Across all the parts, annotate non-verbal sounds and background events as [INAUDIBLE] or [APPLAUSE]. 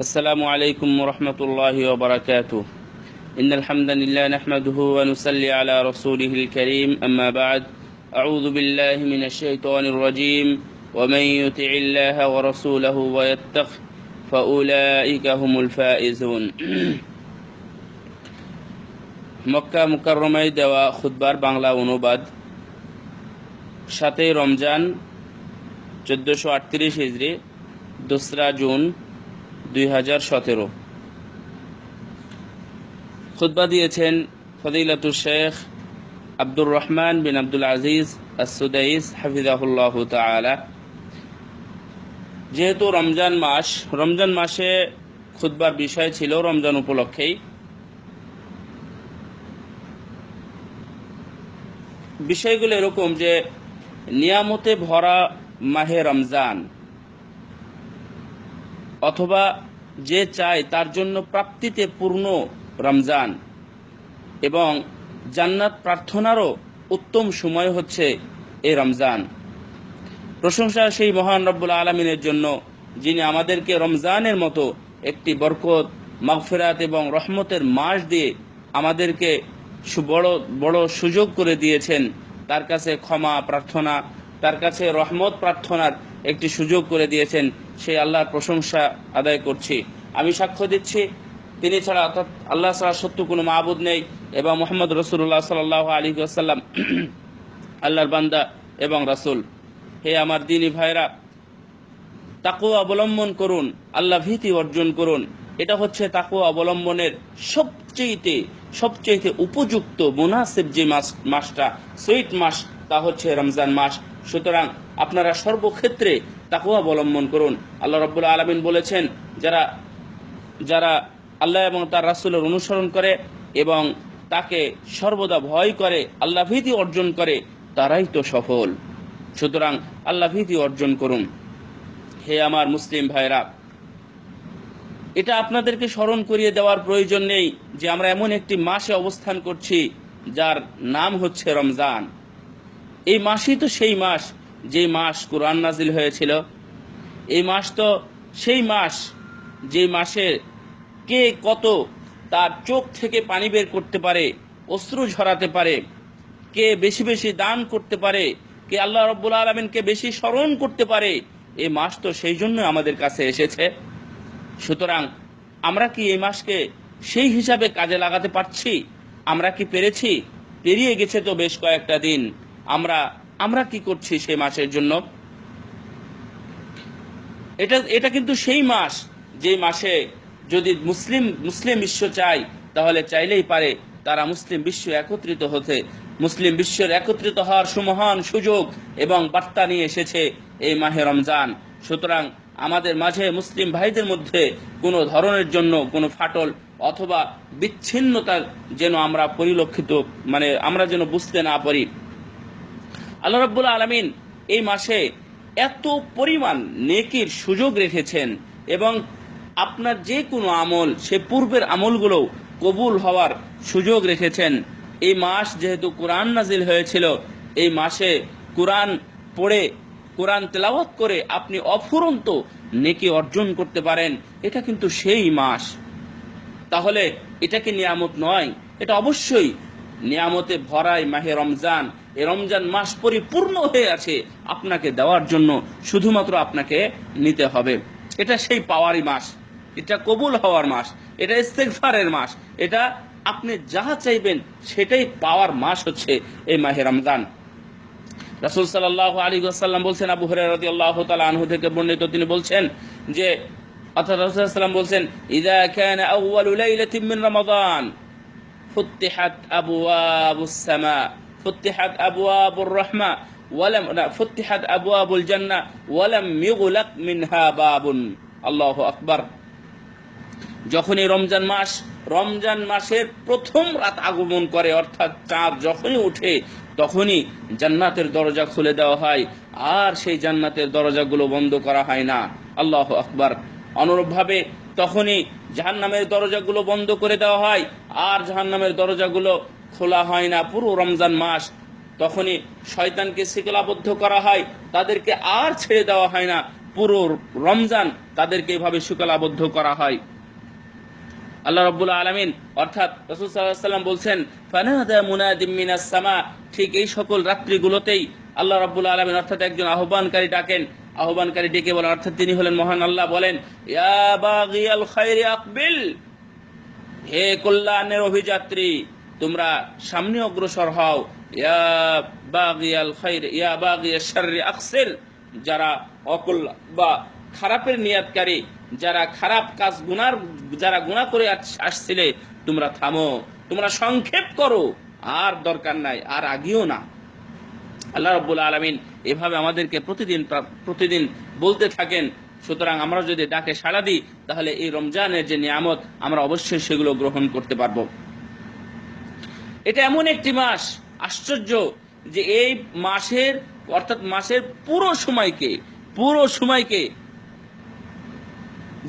السلام عليكم ورحمة الله وبركاته إن الحمد لله نحمده ونصلي على رسوله الكريم أما بعد أعوذ بالله من الشيطان الرجيم ومن يطع الله ورسوله ويتق فأولئك هم الفائزون মক্কা মুকাররমায় দেওয়া খুতবার বাংলা অনুবাদ সাতই রমজান চোদ্দোশো আটত্রিশ হিজড়ি দোসরা জুন দুই হাজার খুতবা দিয়েছেন ফদিলাতুল শেখ আব্দুর রহমান বিন আব্দুল আজিজ আসুদাইস হাফিজাহুল্লাহ তালা যেহেতু রমজান মাস, রমজান মাসে খুতবার বিষয় ছিল রমজান উপলক্ষেই। বিষয়গুলো এরকম যে নিয়ামতে ভরা মাহে রমজান অথবা যে চায় তার জন্য প্রাপ্তিতে পূর্ণ রমজান। এবং জান্নাত প্রার্থনারও উত্তম সময় হচ্ছে এই রমজান। প্রশংসা সেই মহান রব্বুল আলমিনের জন্য, যিনি আমাদেরকে রমজানের মতো একটি বরকত, মাগফেরাত এবং রহমতের মাস দিয়ে আমাদেরকে বড় বড় সুযোগ করে দিয়েছেন। তার কাছে ক্ষমা প্রার্থনা, তার কাছে রহমত প্রার্থনার একটি সুযোগ করে দিয়েছেন, সেই আল্লাহর প্রশংসা আদায় করছি। আমি সাক্ষ্য দিচ্ছি, তিনি ছাড়া অর্থাৎ আল্লাহ ছাড়া সত্য কোনো মাহবুদ নেই এবং মোহাম্মদ রসুল্লাহ সাল আলী আসাল্লাম [CLEARS THROAT] আল্লাহর বান্দা এবং রাসুল। হে আমার দিনী ভাইরা তাকুয়া অবলম্বন করুন, আল্লাহ ভীতি অর্জন করুন। এটা হচ্ছে তাকুয়া অবলম্বনের সবচেয়েতে সবচেয়েতে উপযুক্ত মুনাসিব যে মাস, মাসটা সুইট মাস, তা হচ্ছে রমজান মাস। সুতরাং আপনারা সর্বক্ষেত্রে তাকুয়া অবলম্বন করুন। আল্লাহ রব্বুল আলমিন বলেছেন, যারা যারা আল্লাহ এবং তার রাসূলের অনুসরণ করে এবং তাকে সর্বদা ভয় করে, আল্লাহ ভীতি অর্জন করে, তারাই তো সফল। সুতরাং আল্লাহ ভীতি অর্জন করুন। হে আমার মুসলিম ভাইরা এটা আপনাদেরকে স্মরণ করিয়ে দেওয়ার প্রয়োজন নেই যে আমরা এমন একটি মাসে অবস্থান করছি যার নাম হচ্ছে রমজান। এই মাসই তো সেই মাস যে মাস কোরআন নাজিল হয়েছিল। এই মাস তো সেই মাস যে মাসে কে কত তার চোখ থেকে পানি বের করতে পারে, অশ্রু ঝরাতে পারে, কে বেশি বেশি দান করতে পারে, কে আল্লাহ রব্বুল আলমিনকে বেশি স্মরণ করতে পারে, এই মাস তো সেই জন্য আমাদের কাছে এসেছে। সুতরাং আমরা কি এই মাসকে সেই হিসাবে কাজে লাগাতে পারছি? আমরা কি পেরেছি? পেরিয়ে গেছে তো বেশ কয়েকটা দিন। আমরা আমরা কি করছি সেই মাসের জন্য? এটা এটা কিন্তু সেই মাস যে মাসে যদি মুসলিম মুসলিম বিশ্ব চায়, তাহলে চাইলেই পারে তারা মুসলিম বিশ্ব একত্রিত হতে। মুসলিম বিশ্বের একত্রিত হওয়ার সুমহান সুযোগ এবং বার্তা নিয়ে এসেছে এই মাহে রমজান। সুতরাং আমাদের মাঝে মুসলিম ভাইদের মধ্যে কোনো ধরনের জন্য কোনো ফাটল অথবা বিচ্ছিন্নতার যেন আমরা পরিলক্ষিত মানে আমরা যেন বুঝতে না পারি। আল্লাহ রাব্বুল আলমিন এই মাসে এত পরিমাণ নেকির সুযোগ রেখেছেন এবং আপনার যে কোনো আমল, সে পূর্বের আমলগুলো কবুল হওয়ার সুযোগ রেখেছেন। এই মাস যেহেতু কোরআন নাজিল হয়েছিল, এই মাসে কোরআন পড়ে কোরআন তেলাওয়াত করে আপনি অফুরন্ত নেকি অর্জন করতে পারেন, এটা কিন্তু সেই মাস। তাহলে এটা কি নিয়ামত নয়, এটা অবশ্যই নিয়ামতে ভরাই মাহে রমজান। এ রমজান মাস পরিপূর্ণ হয়ে আছে আপনাকে দেওয়ার জন্য, শুধুমাত্র আপনাকে নিতে হবে। এটা সেই পাওয়ারই মাস, এটা কবুল হওয়ার মাস, এটা ইস্তেগফারের মাস, এটা আপনি যাহা চাইবেন সেটাই পাওয়ার মাস হচ্ছে এই মাহে রমজান। রাসূল সাল্লাল্লাহু আলাইহি ওয়াসাল্লাম বলছেন আবু হুরায়রা রাদিয়াল্লাহু তাআলা আনহু থেকে বর্ণিত তিনি বলছেন যে অর্থাৎ রাসূল সাল্লাল্লাহু আলাইহি ওয়াসাল্লাম বলছেন ইযা কানা আউয়ালু লাইলাতিন মিন রমাদান فتحت أبواب السماء فتحت أبواب الرحمة ولم لا فتحت أبواب الجنة ولم يغلق منها باب الله أكبر যখনই রমজান মাস, রমজান মাসের প্রথম রাত আগমন করে, অর্থাৎ চাঁদ যখনই উঠে তখনই জান্নাতের দরজা খুলে দেওয়া হয়। আর সেই জান্নাতের দরজাগুলো বন্ধ করা হয় না। আল্লাহ আকবার। অনুরূপভাবে তখনই জাহান্নামের দরজাগুলো বন্ধ করে দেওয়া হয়, আর জাহান জাহান্নামের দরজাগুলো খোলা হয় না। পুরো রমজান মাস তখনই শয়তানকে শিকলাবদ্ধ করা হয়, তাদেরকে আর ছেড়ে দেওয়া হয় না। পুরো রমজান তাদেরকে এভাবে শুকলাবদ্ধ করা হয়। আল্লাহ রব্বুল আলমিন, অর্থাৎ রসুল সাল্লাম বলছেন, ফানাদা মুনাদিমিনাস সামা ঠিক এই সকল রাত্রিগুলোতেই আল্লাহ রব্বুল আলমিন অর্থাৎ একজন আহ্বানকারী ডাকেন। আহ্বানকারী ডেকে বলেন, অর্থাৎ তিনি হলেন মহান আল্লাহ বলেন আকবিল হে কল্যাণের অভিযাত্রী, তোমরা সামনে অগ্রসর হও ইয়া যারা অকল্যাণ বা খারাপের নিয়াতকারী যারা খারাপ কাজ গুনার, যারা গুনাহ করে আস- আসছিলে, তোমরা থামো। তোমরা সংক্ষেপ করো। আর দরকার নাই, আর আগিও না। আল্লাহ রাব্বুল আলামিন এভাবে আমাদেরকে প্রতিদিন প্রতিদিন বলতে থাকেন, সুতরাং আমরা যদি ডাকে সাড়া দিই, তাহলে এই রমজানের যে নিয়ামত, আমরা অবশ্যই সেগুলো গ্রহণ করতে পারব। এটা এমন একটি মাস, আশ্চর্য, যে এই মাসের, অর্থাৎ মাসের পুরো সময়কে পুরো সময়কে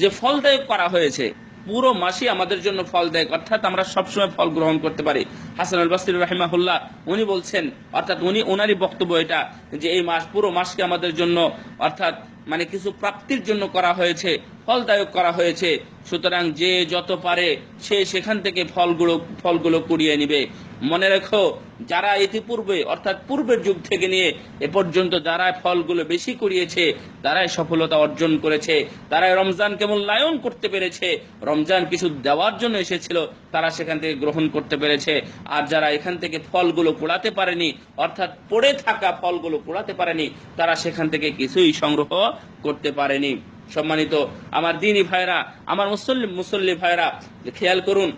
যে ফলদায়ক করা হয়েছে, পুরো মাসই আমাদের জন্য ফলদায়ক অর্থাৎ আমরা সবসময় ফল গ্রহণ করতে পারি। হাসান আল বাসির রাহিমাহুল্লাহ, উনি বলছেন, অর্থাৎ উনি ওনারই বক্তব্য এটা, যে এই মাস, পুরো মাসকে আমাদের জন্য, অর্থাৎ মানে কিছু প্রাপ্তির জন্য করা হয়েছে, ফলদায়ক করা হয়েছে। সুতরাং যে যত পারে, সে সেখান থেকে ফলগুলো ফলগুলো কুড়িয়ে নিবে। মনে রেখো, যারা ইতিপূর্বে, অর্থাৎ পূর্বের যুগ থেকে নিয়ে এ পর্যন্ত যারা ফলগুলো বেশি কুড়িয়েছে, তারাই সফলতা অর্জন করেছে, তারাই রমজান রমজানকে মূল্যায়ন করতে পেরেছে, রমজান কিছু দেওয়ার জন্য এসেছিল, তারা সেখান থেকে গ্রহণ করতে পেরেছে। আর যারা এখান থেকে ফলগুলো কুড়াতে পারেনি, অর্থাৎ পড়ে থাকা ফলগুলো কুড়াতে পারেনি, তারা সেখান থেকে কিছুই সংগ্রহ করতে পারেনি। সম্মানিত আমার দিনী ভাইরা, আমার মুসল্লি মুসল্লি ভাইরা, খেয়াল করুন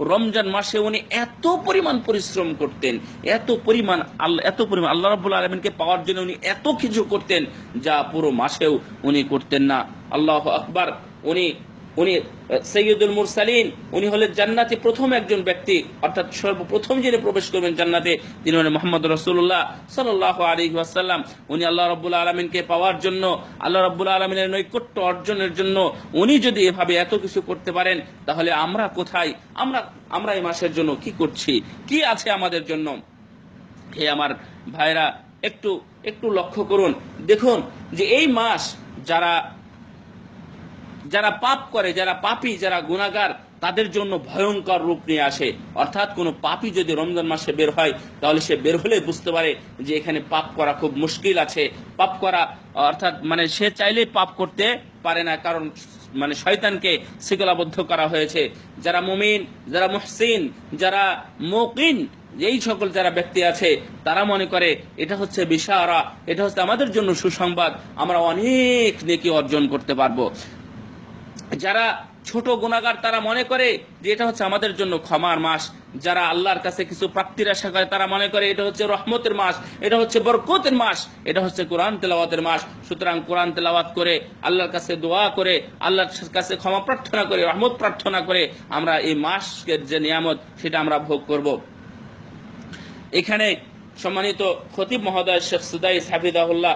রমজান মাসে উনি এত পরিমাণ পরিশ্রম করতেন, এত পরিমাণ এত পরিমাণ আল্লাহ রাব্বুল আলামিনকে পাওয়ার জন্য উনি এত কিছু করতেন যা পুরো মাসেও উনি করতেন না। আল্লাহু আকবার, উনি উনি সৈয়দুল মুরসালিন, উনি হলেন জান্নাতে প্রথম একজন ব্যক্তি। অর্থাৎ সর্বপ্রথম যিনি প্রবেশ করবেন জান্নাতে, তিনি হলেন মোহাম্মদ রসুল্লাহ সাল্লাহ আলী ওয়াসাল্লাম। উনি আল্লাহ রব্বুল আলমিনকে পাওয়ার জন্য, আল্লাহ রব্বুল আলমিনের নৈকট্য অর্জনের জন্য উনি যদি এভাবে এত কিছু করতে পারেন, তাহলে আমরা কোথায়? আমরা আমরা এই মাসের জন্য কি করছি? কি আছে আমাদের জন্য? হে আমার ভাইরা, একটু একটু লক্ষ্য করুন। দেখুন যে এই মাস যারা যারা পাপ করে, যারা পাপি, যারা গুণাগার তাদের জন্য ভয়ঙ্কর রূপ নিয়ে আসে। অর্থাৎ কোনো পাপী যদি রমজান মাসে বের হয়, তাহলে সে বের হলে বুঝতে পারে যে এখানে পাপ করা খুব মুশকিল আছে। পাপ করা, অর্থাৎ মানে সে চাইলেই পাপ করতে পারে না, কারণ মানে শয়তানকে শৃঙ্খলাবদ্ধ করা হয়েছে। যারা মুমিন, যারা মুহসিন, যারা মকিন, এই সকল যারা ব্যক্তি আছে, তারা মনে করে, এটা হচ্ছে বিশারা, এটা হচ্ছে আমাদের জন্য সুসংবাদ, আমরা অনেক নেকি অর্জন করতে পারব। যারা ছোট গুণাগার তারা মনে করে যে এটা হচ্ছে আমাদের জন্য ক্ষমার মাস। যারা আল্লাহর কাছে কিছু প্রাপ্তির আশা করে, তারা মনে করে এটা হচ্ছে রহমতের মাস, এটা হচ্ছে বরকতের মাস, এটা হচ্ছে কোরআন তেলাওয়াতের মাস। সুতরাং কোরআন তেলাওয়াত করে, আল্লাহর কাছে দোয়া করে, আল্লাহর কাছে ক্ষমা প্রার্থনা করে, রহমত প্রার্থনা করে আমরা এই মাসের যে নিয়ামত, সেটা আমরা ভোগ করব। এখানে সম্মানিত খতিব মহোদয় শেখ সুদাইস হাফিদাহুল্লাহ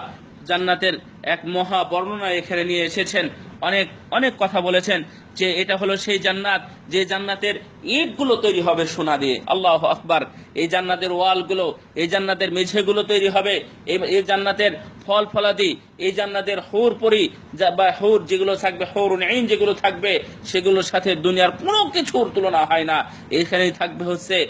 জান্নাতের এক মহা বর্ণনা এখানে নিয়ে এসেছেন। অনেক অনেক কথা বলেছেন। যে এটা হলো সেই জান্নাত, যে জান্নাতের ইটগুলো তৈরি হবে সোনা দিয়ে। আল্লাহ আকবার। এই জান্নাতের ওয়ালগুলো, এই জান্নাতের মেঝেগুলো তৈরি হবে। এই- জান্নাতের ফল ফলাদি, এই জান্নাতের হৌর পরি বা হৌর যেগুলো থাকবে, হৌর আইন যেগুলো থাকবে, সেগুলোর সাথে দুনিয়ার কোনো কিছুর তুলনা হয় না। এখানে থাকবে হচ্ছে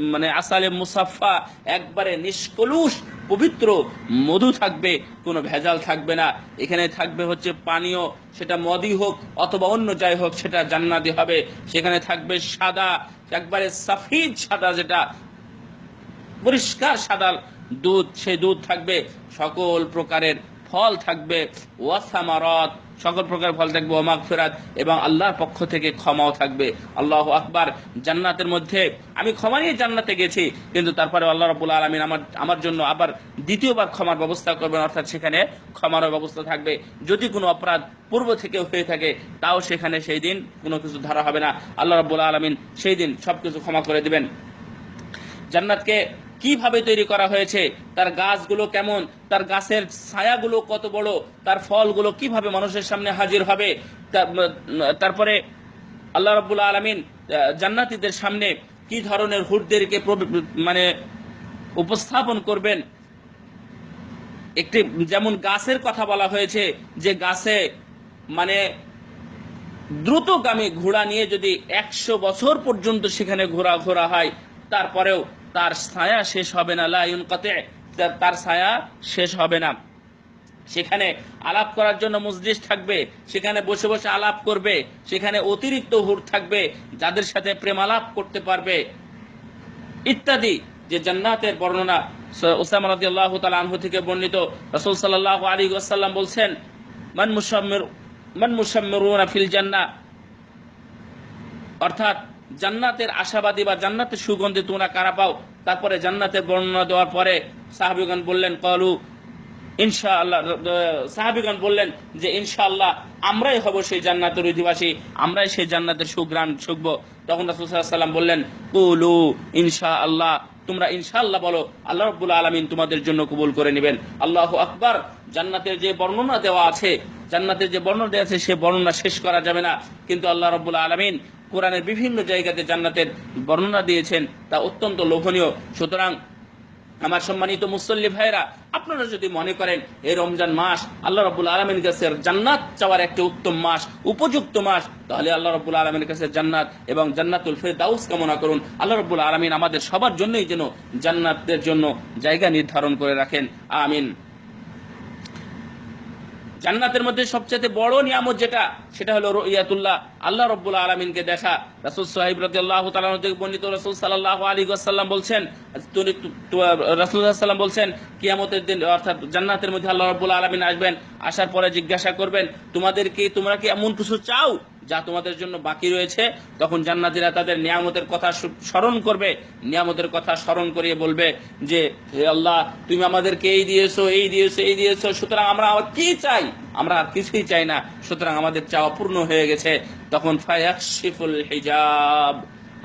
মানে আসালে মুসাফা একবারে নিষ্কলুষ, পবিত্র, মধু থাকবে, কোনো ভেজাল থাকবে না। এখানে থাকবে হচ্ছে পানীয় সেটা মদি হোক অথবা অন্য যাই হোক, সেটা জান্নাতি হবে। সেখানে থাকবে সাদা, একবারে সাফিদ সাদা যেটা, পরিষ্কার সাদা দুধ সে দুধ থাকবে সকল প্রকারের ফল থাকবে। ওয়াসামারত সকল প্রকার ফল থাকবে ওমাক ফেরাত এবং আল্লাহর পক্ষ থেকে ক্ষমাও থাকবে। আল্লাহ আকবার। জান্নাতের মধ্যে, আমি ক্ষমা নিয়ে জান্নাতে গেছি, কিন্তু তারপরে আল্লাহ রাবুল আলমিন আমার আমার জন্য আবার দ্বিতীয়বার ক্ষমার ব্যবস্থা করবেন, অর্থাৎ সেখানে ক্ষমারও ব্যবস্থা থাকবে। যদি কোনো অপরাধ পূর্ব থেকে হয়ে থাকে, তাও সেখানে সেই দিন কোনো কিছু ধরা হবে না। আল্লাহ রাবুল আলমিন সেই দিন সবকিছু ক্ষমা করে দিবেন। জান্নাতকে কীভাবে তৈরি করা হয়েছে, তার গাছগুলো কেমন, তার গাছের ছায়াগুলো কত বড়, তার ফলগুলো কীভাবে মানুষের সামনে হাজির হবে তারপরে আল্লাহ রাব্বুল আলামিন জান্নাতীদের সামনে কি ধরনের হুরদেরকে প্রব- মানে উপস্থাপন করবেন। একটি, যেমন গাছের কথা বলা হয়েছে, যে গাছে মানে দ্রুতগামী ঘোড়া নিয়ে যদি একশো বছর পর্যন্ত সেখানে ঘোরা ঘোরা হয় তারপরেও তার ছায়া শেষ হবে না লাইন কতে তার ছায়া শেষ হবে না। সেখানে আলাপ করার জন্য মজলিস থাকবে, সেখানে বসে বসে আলাপ করবে, সেখানে অতিরিক্ত হুর থাকবে, যাদের সাথে প্রেম আলাপ করতে পারবে। ইত্যাদি, যে জান্নাতের বর্ণনা ওসামা রাদিয়াল্লাহু তাআলা আনহু থেকে বর্ণিত, রাসূল সাল্লাল্লাহু আলাইহি ওয়াসাল্লাম বলছেন, মান মুসাম্মির, মান মুসাম্মিরুনা ফিল জান্নাহ। অর্থাৎ জান্নাতের আশাবাদী বা জান্নাতের সুগন্ধি তোমরা কারা পাও? তারপরে জান্নাতের বর্ণনা দেওয়ার পরে সাহাবিগণ বললেন, কলু, ইনশাআল্লাহ সাহাবিগণ বললেন যে, ইনশাআল্লাহ, আমরাই হব সেই জান্নাতের অধিবাসী, আমরাই সেই জান্নাতের সুগ্রাম তখন রাসূল সাল্লাল্লাহু আলাইহি সাল্লাম বললেন, কুলু, ইনশাআল্লাহ, তোমরা ইনশাআল্লাহ বলো, আল্লাহ রাব্বুল আলামিন তোমাদের জন্য কবুল করে নেবেন। আল্লাহু আকবার, জান্নাতের যে বর্ণনা দেওয়া আছে, জান্নাতের যে বর্ণনা দেওয়া আছে, সে বর্ণনা শেষ করা যাবে না। কিন্তু আল্লাহ রাব্বুল আলামিন কোরআনের বিভিন্ন জায়গাতে জান্নাতের বর্ণনা দিয়েছেন, তা অত্যন্ত লোভনীয়। সুতরাং আমার সম্মানিত মুসল্লি ভাইরা আপনারা যদি মনে করেন এই রমজান মাস আল্লাহ রব্বুল আলমীর কাছে জান্নাত চাওয়ার একটি উত্তম মাস, উপযুক্ত মাস, তাহলে আল্লাহ রব্বুল আলমীর কাছে জান্নাত এবং জান্নাতুল ফেরদাউস কামনা করুন। আল্লাহ রব্বুল আলমিন আমাদের সবার জন্যই যেন জান্নাতের জন্য জায়গা নির্ধারণ করে রাখেন। আমিন। জান্নাতের মধ্যে সবচেয়ে বড় নিয়ামত যেটা, সেটা হলো ইয়াতুল্লাহ আল্লাহ রব্বুল আলমিনকে দেখা। রাসুল সাহিব রাজি আল্লাহ তালাহ থেকে বর্ণিত রাসুল সাল্লাহ আলী আসাল্লাম বলছেন রাসুল সাল্লাম বলছেন, কিয়ামতের দিন, অর্থাৎ জান্নাতের মধ্যে আল্লাহ রব্বুল আলমিন আসবেন, আসার পরে জিজ্ঞাসা করবেন, তোমাদের কি, তোমরা কি এমন কিছু চাও? যা তোমাদের জন্য বাকি রয়েছে, তখন জান্নাতীরা তাদের নিয়ামতের কথা স্মরণ করবে। নিয়ামতের কথা স্মরণ করিয়ে বলবে যে, হে আল্লাহ, তুমি আমাদেরকে এই দিয়েছ এই দিয়েছ এই দিয়েছ, সুতরাং আমরা আর কি চাই? আমরা আর কিছুই চাই না, সুতরাং আমাদের চাওয়া পূর্ণ হয়ে গেছে। তখন ফায়াকশিফুল হিজাব।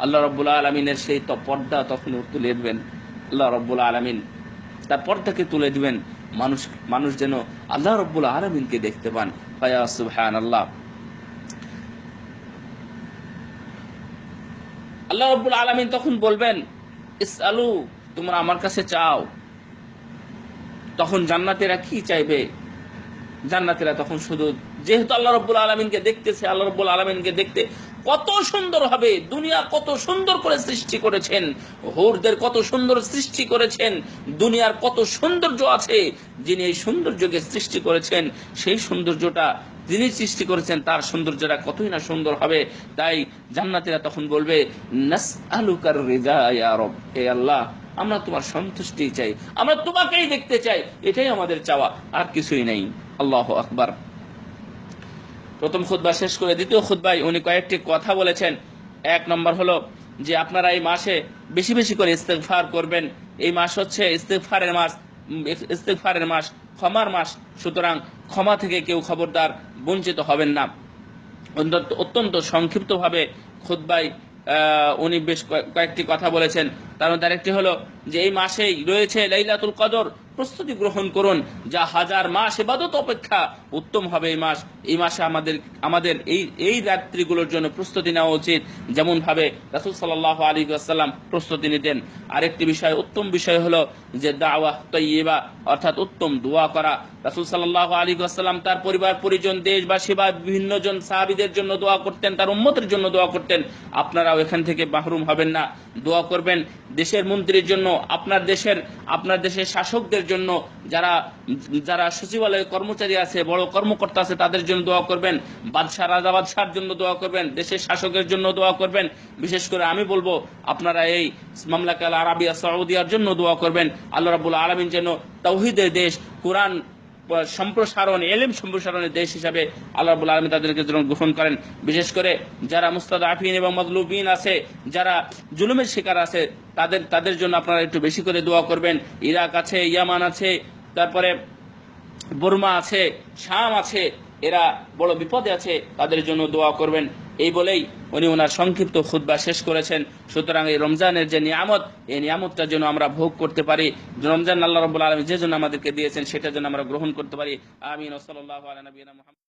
আল্লাহ রব্বুল আলমিনের সেই তো পর্দা তখন তুলে দেবেন। আল্লাহ রব্বুল আলমিন তার পর্দাকে তুলে দিবেন। মানুষ মানুষ যেন আল্লাহ রব্বুল আলমিনকে দেখতে পান। ফায়া সুবহান আল্লাহ আল্লাহ রব্বুল আলমিন তখন বলবেন ইস আলু তোমরা আমার কাছে চাও। তখন জান্নাতেরা কি চাইবে? জান্নাতেরা তখন শুধু, যেহেতু আল্লাহ রব্বুল আলমিনকে দেখতেছে, আল্লাহ রব্বুল আলমিনকে দেখতে কত সুন্দর হবে, দুনিয়া কত সুন্দর করে সৃষ্টি করেছেন, হোরদের কত সুন্দর সৃষ্টি করেছেন, দুনিয়ার কত সৌন্দর্য আছে, যিনি এই সৌন্দর্যকে সৃষ্টি করেছেন, সেই সৌন্দর্যটা যিনি সৃষ্টি করেছেন তার সৌন্দর্যটা কতই না সুন্দর হবে তাই জান্নাতীরা তখন বলবে আল্লাহ আমরা তোমার সন্তুষ্টি চাই আমরা তোমাকেই দেখতে চাই এটাই আমাদের চাওয়া আর কিছুই নেই। আল্লাহ আকবার। প্রথম খুদ্া শেষ করে দ্বিতীয় খুদ্ায় উনি কয়েকটি কথা বলেছেন। এক নম্বর হলো যে আপনারা এই মাসে বেশি বেশি করে ইস্তেগফার করবেন। এই মাস হচ্ছে ইস্তেগফারের মাস উম, ইস্তেগফারের মাস ক্ষমার মাস। সুতরাং ক্ষমা থেকে কেউ খবরদার বঞ্চিত হবেন না। অত্যন্ত- সংক্ষিপ্তভাবে খুদ্বাই উনি বেশ কয়েকটি কথা বলেছেন। তার মধ্যে আরেকটি হলো যে এই মাসেই রয়েছে লাইলাতুল কদর, প্রস্তুতি গ্রহণ করুন, যা হাজার মাস এবাদত অপেক্ষা উত্তম হবে এই মাস। এই মাসে আমাদের আমাদের এই এই রাত্রিগুলোর জন্য প্রস্তুতি নেওয়া উচিত। যেমন ভাবে রাসুল সাল্লাহ আলী আসসালাম প্রস্তুতি নিতেন। আরেকটি বিষয়, উত্তম বিষয় হলো যে দাওয়া তৈবা অর্থাৎ উত্তম দোয়া করা। রাসুল সাল্লাহ আলী আসসালাম তার পরিবার, পরিজন, দেশবাসী বা বিভিন্ন জন সাহাবিদের জন্য দোয়া করতেন, তার উম্মতের জন্য দোয়া করতেন। আপনারাও এখান থেকে মাহরুম হবেন না। দোয়া করবেন দেশের মন্ত্রীর জন্য, আপনার দেশের আপনার দেশের শাসকদের জন্য, যারা যারা সচিবালয়ে কর্মচারী আছে, বড় কর্মকর্তা আছে, তাদের জন্য দোয়া করবেন। বাদশাহ, রাজা বাদশার জন্য দোয়া করবেন, দেশের শাসকের জন্য দোয়া করবেন। বিশেষ করে আমি বলব, আপনারা এই মামলাকাল আরাবিয়া সৌদিয়ার জন্য দোয়া করবেন। আল্লাহ রাবুল আলমিন যেন তৌহিদের দেশ, কোরআন সম্প্রসারণ, এলেম সম্প্রসারণের দেশ হিসাবে আল্লাহবুল আলমী তাদেরকে যেন গ্রহণ করেন। বিশেষ করে যারা মুস্তাদ আফিন এবং মদলুবিন আছে, যারা জুলুমের শিকার আছে, তাদের তাদের জন্য আপনারা একটু বেশি করে দোয়া করবেন। ইরাক আছে, ইয়ামান আছে, তারপরে বর্মা আছে, শাম আছে এরা বড় বিপদে আছে, তাদের জন্য দোয়া করবেন। এই বলেই উনি ওনার সংক্ষিপ্ত খুদ্া শেষ করেছেন। সুতরাং এই রমজানের যে নিয়ামত, এই নিয়ামতটা যেন আমরা ভোগ করতে পারি। রমজান আল্লাহ রব আলম যে জন্য আমাদেরকে দিয়েছেন, সেটা যেন আমরা গ্রহণ করতে পারি। আমিন। ওসলাল্লাহ আলা নবীনা মুহাম্মদ।